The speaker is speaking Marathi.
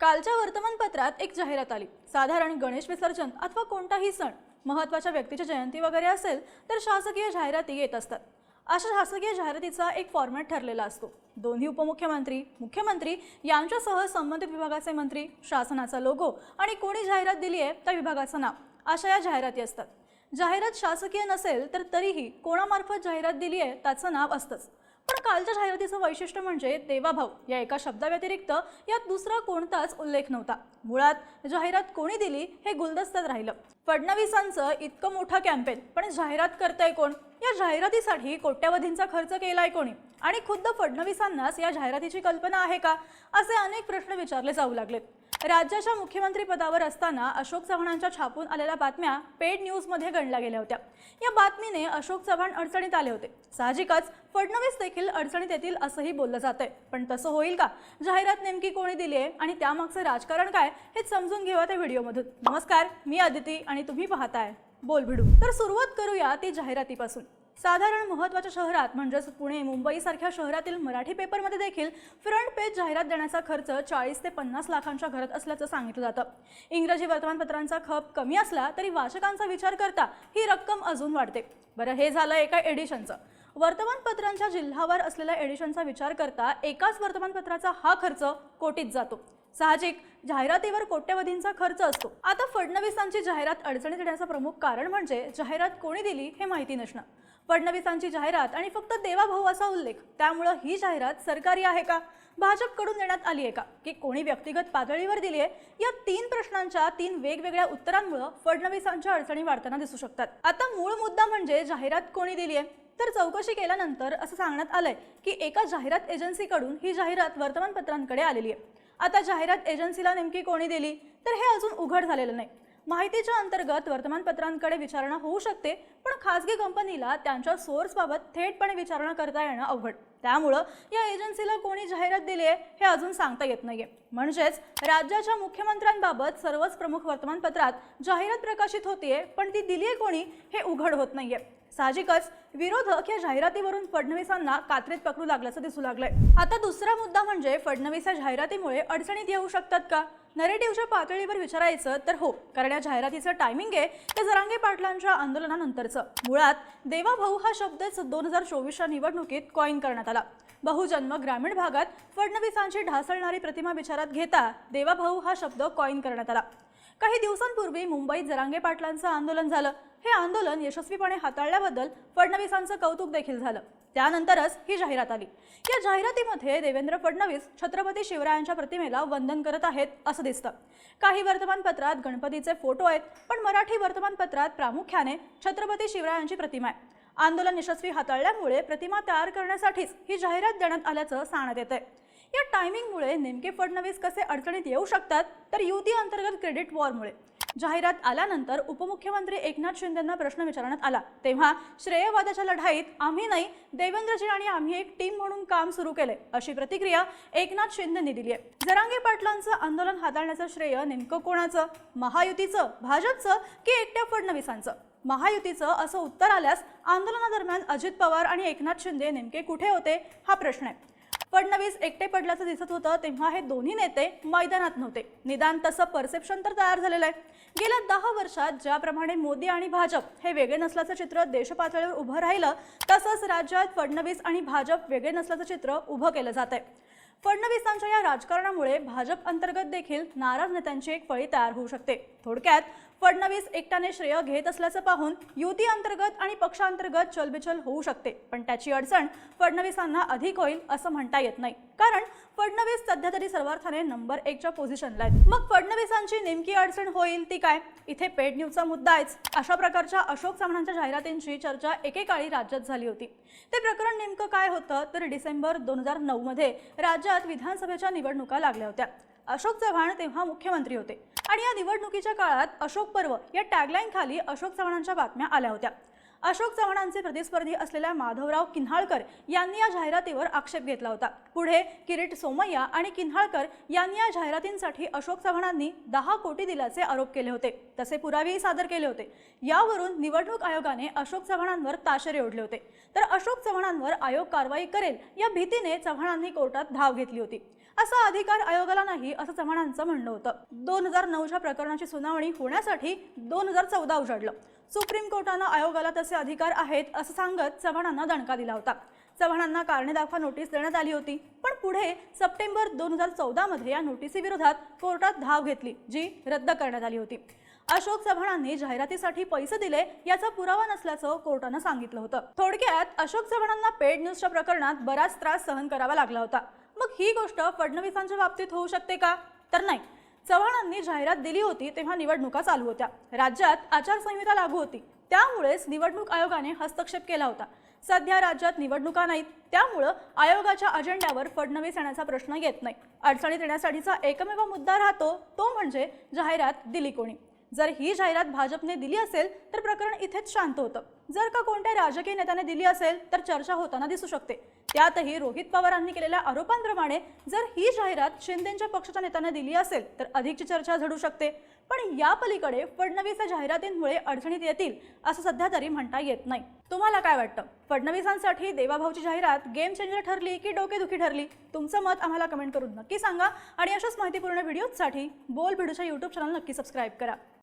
कालच्या वर्तमानपत्रात एक जाहिरात आली. साधारण गणेश विसर्जन अथवा कोणताही सण महत्त्वाच्या व्यक्तीची जयंती वगैरे असेल तर शासकीय जाहिराती येत असतात. अशा शासकीय जाहिरातीचा एक फॉर्मॅट ठरलेला असतो. दोन्ही उपमुख्यमंत्री मुख्यमंत्री यांच्यासह संबंधित विभागाचे मंत्री शासनाचा लोगो आणि कोणी जाहिरात दिली आहे त्या विभागाचं नाव अशा या जाहिराती असतात. जाहिरात शासकीय नसेल तर तरीही कोणामार्फत जाहिरात दिली आहे त्याचं नाव असतंच. पण कालच्या जाहिरातीचं वैशिष्ट्य म्हणजे देवाभाऊ या एका शब्दाव्यतिरिक्त यात दुसरा कोणताच उल्लेख नव्हता. मुळात जाहिरात कोणी दिली हे गुलदस्त्यात राहिलं. फडणवीसांचं इतकं मोठं कॅम्पेन पण जाहिरात करतंय कोण? या जाहिरातीसाठी कोट्यवधींचा खर्च केलाय कोणी? आणि खुद्द फडणवीसांनाच या जाहिरातीची कल्पना आहे का? असे अनेक प्रश्न विचारले जाऊ लागलेत. राज्याच्या मुख्यमंत्री पदावर असताना अशोक चव्हाणांच्या छापून आलेल्या बातम्या पेड न्यूजमध्ये गणल्या गेल्या होत्या. या बातमीने अशोक चव्हाण अडचणीत आले होते. साहजिकच फडणवीस देखील अडचणीत येतील असंही बोललं जातंय. पण तसं होईल का? जाहिरात नेमकी कोणी दिली आहे आणि त्यामागचं राजकारण काय हे समजून घेऊया त्या व्हिडिओमधून. नमस्कार मी आदिती आणि तुम्ही पाहताय बोल भिडू तर सुरुवात करूया ती जाहिरातीपासून. साधारण महत्त्वाच्या शहरात म्हणजेच पुणे मुंबईसारख्या शहरातील मराठी पेपरमध्ये देखील फ्रंट पेज जाहिरात देण्याचा खर्च चाळीस ते पन्नास लाखांच्या घरात असल्याचं सांगितलं जातं. इंग्रजी वर्तमानपत्रांचा खप कमी असला तरी वाचकांचा विचार करता ही रक्कम अजून वाढते. बरं हे झालं एका एडिशनचं वर्तमानपत्रांच्या जिल्हावर असलेल्या एडिशनचा विचार करता एकाच वर्तमानपत्राचा हा खर्च कोटीत जातो. साहजिक. जाहिरातीवर कोट्यवधींचा खर्च असतो. आता फडणवीसांची जाहिरात अडचणीत येण्याचं प्रमुख कारण म्हणजे जाहिरात कोणी दिली हे माहिती नसणं. फडणवीसांची जाहिरात आणि फक्त देवाभाऊ असा उल्लेख. त्यामुळं ही जाहिरात सरकारी आहे का? भाजपकडून देण्यात आली आहे का? की कोणी व्यक्तिगत पातळीवर दिली आहे या तीन प्रश्नांच्या तीन वेगवेगळ्या उत्तरांमुळे फडणवीसांच्या अडचणी वाढताना दिसू शकतात. आता मूळ मुद्दा म्हणजे जाहिरात कोणी दिली आहे तर चौकशी केल्यानंतर असं सांगण्यात आलंय की एका जाहिरात एजन्सीकडून ही जाहिरात वर्तमानपत्रांकडे आलेली आहे आता जाहिरात एजन्सीला नेमकी कोणी दिली तर हे अजून उघड झालेलं नाही. माहितीच्या अंतर्गत वर्तमानपत्रांकडे विचारणा होऊ शकते पण खाजगी कंपनीला त्यांच्या सोर्सबाबत थेटपणे विचारणा करता येणं अवघड. त्यामुळं या एजन्सीला कोणी जाहिरात दिली आहे हे अजून सांगता येत नाहीये. म्हणजेच राज्याच्या मुख्यमंत्र्यांबाबत सर्वच प्रमुख वर्तमानपत्रात जाहिरात प्रकाशित होतीये पण ती दिली आहे कोणी हे उघड होत नाहीये. साहजिकच विरोधक या जाहिरातीवरून फडणवीसांना कात्रीत पकडू लागल्याचं दिसू लागलंय. आता दुसरा मुद्दा म्हणजे फडणवीस या जाहिरातीमुळे अडचणीत येऊ शकतात का? नरेटिव्हच्या पातळीवर विचारायचं तर हो कारण या जाहिरातीचं टायमिंग आहे ते जरांगे पाटलांच्या आंदोलनानंतरचं. मुळात देवाभाऊ हा शब्दच दोन हजार चोवीसच्या निवडणुकीत कॉईन करण्यात आला. बहुजन्म ग्रामीण भागात फडणवीसांची ढासळणारी प्रतिमा विचारात घेता देवाभाऊ हा शब्द कॉईन करण्यात आला. काही दिवसांपूर्वी मुंबईत जरांगे पाटलांचं आंदोलन झालं. हे आंदोलन यशस्वीपणे हाताळल्याबद्दल फडणवीसांचं कौतुक देखील झालं. त्यानंतरच ही जाहिरात आली. या जाहिरातीमध्ये देवेंद्र फडणवीस छत्रपती शिवरायांच्या प्रतिमेला वंदन करत आहेत असं दिसतं. काही वर्तमानपत्रात गणपतीचे फोटो आहेत पण मराठी वर्तमानपत्रात प्रामुख्याने छत्रपती शिवरायांची प्रतिमा आहे. आंदोलन यशस्वी हाताळल्यामुळे प्रतिमा तयार करण्यासाठीच ही जाहिरात देण्यात आल्याचं सांगण्यात येतंय. आहे या टायमिंगमुळे नेमके फडणवीस कसे अडचणीत येऊ शकतात तर युती अंतर्गत क्रेडिट वॉरमुळे. जाहिरात आल्यानंतर उपमुख्यमंत्री एकनाथ शिंदेंना प्रश्न विचारण्यात आला. तेव्हा श्रेयवादाच्या लढाईत आम्ही नाही देवेंद्रजी आणि आम्ही एक टीम म्हणून काम सुरू केले अशी प्रतिक्रिया एकनाथ शिंदेंनी दिली आहे जरांगे पाटलांचं आंदोलन हाताळण्याचं श्रेय नेमकं कोणाचं? महायुतीचं भाजपचं की एकट्या फडणवीसांचं? महायुतीचं असं उत्तर आल्यास आंदोलनादरम्यान अजित पवार आणि एकनाथ शिंदे नेमके कुठे होते? हा प्रश्न आहे. फडणवीस एकटे पडल्याचं दिसत होतं तेव्हा हे दोन्ही नेते मैदानात नव्हते. निदान तसं परसेप्शन तर तयार झालेलं आहे. गेल्या दहा वर्षात ज्याप्रमाणे मोदी आणि भाजप हे वेगळे नसल्याचं चित्र देशपातळीवर उभं राहिलं तसंच राज्यात फडणवीस आणि भाजप वेगळे नसल्याचं चित्र उभं केलं जात आहे. फडणवीसांच्या या राजकारणामुळे भाजप अंतर्गत देखील नाराज नेत्यांची एक फळी तयार होऊ शकते. थोडक्यात फडणवीस एकट्याने श्रेय घेत असल्याचं पाहून युती अंतर्गत आणि पक्षांतर्गत चलबिचल होऊ शकते. पण त्याची अडचण फडणवीसांना अधिक होईल असं म्हणता येत नाही. कारण फडणवीस सध्या तरी सर्वार्थाने नंबर एकच्या पोझिशनला आहेत. मग फडणवीसांची नेमकी अडचण होईल ती काय? इथे पेड न्यूजचा मुद्दा आहेच. अशा प्रकारच्या अशोक चव्हाणांच्या जाहिरातींची चर्चा एकेकाळी राज्यात झाली होती. ते प्रकरण नेमकं काय होतं? तर डिसेंबर दोन हजार नऊमध्ये राज्यात विधानसभेच्या निवडणुका लागल्या होत्या. अशोक चव्हाण तेव्हा मुख्यमंत्री होते. आणि या निवडणुकीच्या काळात अशोक पर्व या टॅगलाईन खाली अशोक चव्हाणांच्या बातम्या आल्या होत्या. अशोक चव्हाणांचे प्रतिस्पर्धी असलेल्या माधवराव किन्हाळकर यांनी या जाहिरातीवर आक्षेप घेतला होता. पुढे किरीट सोमय्या आणि किन्हाळकर यांनी या जाहिरातींसाठी अशोक चव्हाणांनी दहा कोटी दिल्याचे आरोप केले होते. तसे पुरावेही सादर केले होते. यावरून निवडणूक आयोगाने अशोक चव्हाणांवर ताशेरे ओढले होते. तर अशोक चव्हाणांवर आयोग कारवाई करेल या भीतीने चव्हाणांनी कोर्टात धाव घेतली होती. असा अधिकार आयोगाला नाही असं चव्हाणांचं म्हणणं होतं. दोन हजार नऊच्या प्रकरणाची सुनावणी होण्यासाठी दोन हजार चौदा उजाडलं. सुप्रीम कोर्टानं आयोगाला तसे अधिकार आहेत असं सांगत चव्हाणांना दणका दिला होता. चव्हाणांना कारणे दाखवा नोटीस देण्यात आली होती पण पुढे सप्टेंबर दोन हजार चौदामध्ये या नोटिसीविरोधात कोर्टात धाव घेतली जी रद्द करण्यात आली होती. अशोक चव्हाणांनी जाहिरातीसाठी पैसे दिले याचा पुरावा नसल्याचं कोर्टानं सांगितलं होतं. थोडक्यात अशोक चव्हाणांना पेड न्यूजच्या प्रकरणात बराच त्रास सहन करावा लागला होता. मग ही गोष्ट फडणवीसांच्या बाबतीत होऊ शकते का? तर नाही. चव्हाणांनी जाहिरात दिली होती तेव्हा निवडणुका चालू होत्या. राज्यात आचारसंहिता लागू होती. त्यामुळेच निवडणूक आयोगाने हस्तक्षेप केला होता. सध्या राज्यात निवडणुका नाहीत. त्यामुळं आयोगाच्या अजेंड्यावर फडणवीस येण्याचा प्रश्न येत नाही. अडचणीत येण्यासाठीचा एकमेव मुद्दा राहतो तो म्हणजे जाहिरात दिली कोणी. जर ही जाहिरात भाजपने दिली असेल तर प्रकरण इथेच शांत होतं. जर का कोणत्या राजकीय नेत्याने दिली असेल तर चर्चा होताना दिसू शकते. त्यातही रोहित पवारांनी केलेल्या आरोपांप्रमाणे जर ही जाहिरात शिंदेच्या पक्षाच्या नेत्यांना दिली असेल तर अधिकची चर्चा झडू शकते. पण या पलीकडे फडणवीस या जाहिरातींमुळे अडचणीत येतील असं सध्या तरी म्हणता येत नाही. तुम्हाला काय वाटतं? फडणवीसांसाठी देवाभाऊची जाहिरात गेम चेंजर ठरली की डोकेदुखी ठरली? तुमचं मत आम्हाला कमेंट करून नक्की सांगा. आणि अशाच माहितीपूर्ण व्हिडिओजसाठी बोल भिडूच्या यूट्यूब चॅनल नक्की सबस्क्राईब करा.